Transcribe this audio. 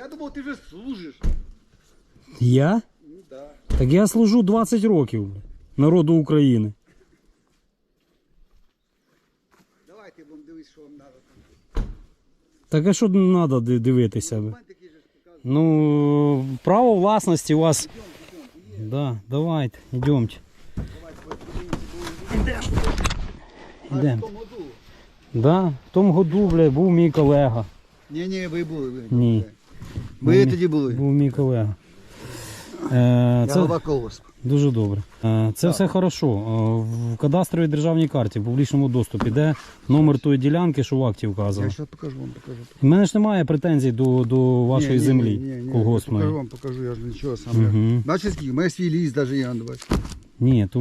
Я думав, ти вже служиш. Я? Ну да. Так я служу 20 років народу України. Давайте будемо дивитися, що вам треба. Так а що треба дивитися? показує. Ну, право власності у вас. Да, давайте, йдемте. Йдемо. Да, в тому году, бля, був мій колега. Ні, ні, ви були. Ви, Ні. Ви Ні. тоді були. Був мій колега. Е, Я це голова дуже добре. Е, це все хорошо. Е, в кадастровій державній карті, в публічному доступі, де номер тої ділянки, що в акті Я вказано. зараз покажу вам, покажу. У мене ж немає претензій до, до вашої Ні, ні, землі ні, ні, ні, колгоспної. Покажу вам, покажу, я ж нічого сам. Мгм. Бачите, скільки? У мене свій ліс навіть є, бачите. Ні, то